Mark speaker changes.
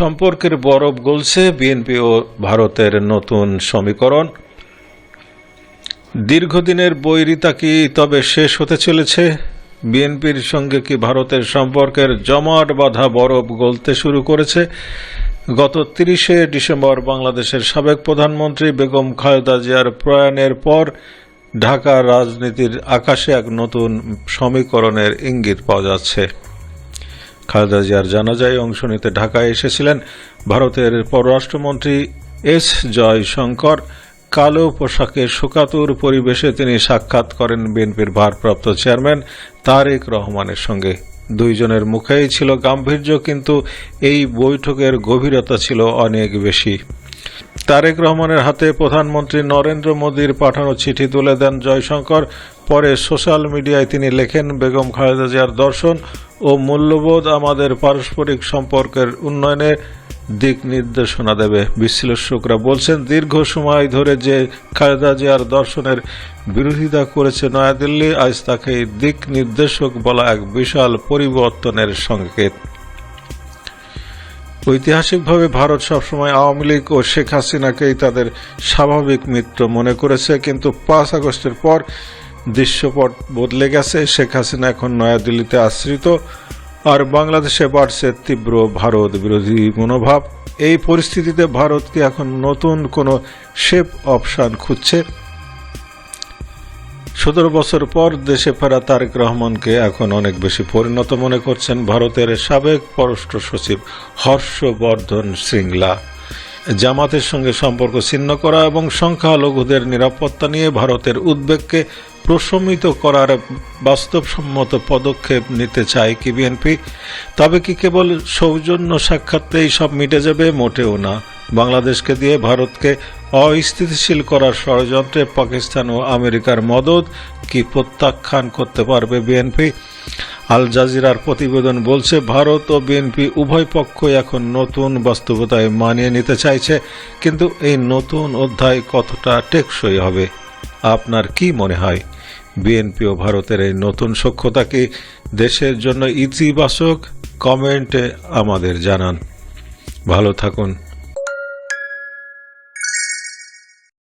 Speaker 1: সম্পর্কের বরফ গলছে, বিএনপি ও ভারতের নতুন সমীকরণ। দীর্ঘদিনের বৈরিতা কি তবে শেষ হতে চলেছে? বিএনপির সঙ্গে কি ভারতের সম্পর্কের জমাট বাঁধা বরফ গলতে শুরু করেছে? গত তিরিশে ডিসেম্বর বাংলাদেশের সাবেক প্রধানমন্ত্রী বেগম খালেদা জিয়ার প্রয়াণের পর ঢাকা রাজনীতির আকাশে এক নতুন সমীকরণের ইঙ্গিত পাওয়া যাচ্ছে। খালেদা জিয়ার জানাজায় অংশ নিতে ঢাকায় এসেছিলেন ভারতের পররাষ্ট্রমন্ত্রী এস জয়শঙ্কর। কালো পোশাকে শোকাতুর পরিবেশে তিনি সাক্ষাৎ করেন বিএনপির ভারপ্রাপ্ত চেয়ারম্যান তারেক রহমানের সঙ্গে। দুইজনের মুখেই ছিল গাম্ভীর্য, কিন্তু এই বৈঠকের গভীরতা ছিল অনেক বেশি। তারেক রহমানের হাতে প্রধানমন্ত্রী নরেন্দ্র মোদীর পাঠানো চিঠি তুলে দেন জয়শঙ্কর। পরে সোশ্যাল মিডিয়ায় তিনি লেখেন, বেগম খালেদা জিয়ার দর্শন ও মূল্যবোধ আমাদের পারস্পরিক সম্পর্কের উন্নয়নে দিক নির্দেশনা দেবে। বিশ্লেষকরা বলছেন, দীর্ঘ সময় ধরে যে খালেদা জিয়ার দর্শনের বিরোধিতা করেছে নয়াদিল্লি, আজ তাকে দিক নির্দেশক বলা এক বিশাল পরিবর্তনের সংকেত। ঐতিহাসিকভাবে ভারত সবসময় আওয়ামী লীগ ও শেখ হাসিনাকেই তাদের স্বাভাবিক মিত্র মনে করেছে, কিন্তু পাঁচ আগস্টের পর দৃশ্যপট বদলে গেছে। শেখ হাসিনা এখন নয়াদিল্লিতে আশ্রিত। আর বাংলাদেশে বাড়ছে তীব্র ভারত বিরোধী মনোভাব। এই পরিস্থিতিতে ভারত কি এখন নতুন কোনো শেপ অপশন খুঁজছে? সতেরো বছর পর দেশে ফেরা তারেক রহমানকে এখন অনেক বেশি পরিণত মনে করছেন ভারতের সাবেক পররাষ্ট্র সচিব হর্ষবর্ধন শ্রীংলা জামাতের সঙ্গে সম্পর্ক ছিন্ন করা এবং সংখ্যালঘুদের নিরাপত্তা নিয়ে ভারতের উদ্বেগকে প্রশমিত করার বাস্তবসম্মত পদক্ষেপ নিতে চায় কি বিএনপি? তবে কি কেবল সৌজন্য সাক্ষাৎতেই সব মিটে যাবে? মোটেও না। বাংলাদেশকে দিয়ে ভারতকে অস্থিতিশীল করার ষড়যন্ত্রে পাকিস্তান ও আমেরিকার মদত কি প্রত্যাখ্যান করতে পারবে বিএনপি আল জাজিরার প্রতিবেদন বলছে, ভারত ও বিএনপি উভয় পক্ষই এখন নতুন বাস্তবতায় মানিয়ে নিতে চাইছে, কিন্তু এই নতুন অধ্যায় কতটা টেকসই হবে? আপনার কি মনে হয়? বিএনপি ও ভারতের এই নতুন সখ্যতা কি দেশের জন্য ইতিবাচক? কমেন্টে আমাদের জানান। ভালো থাকুন।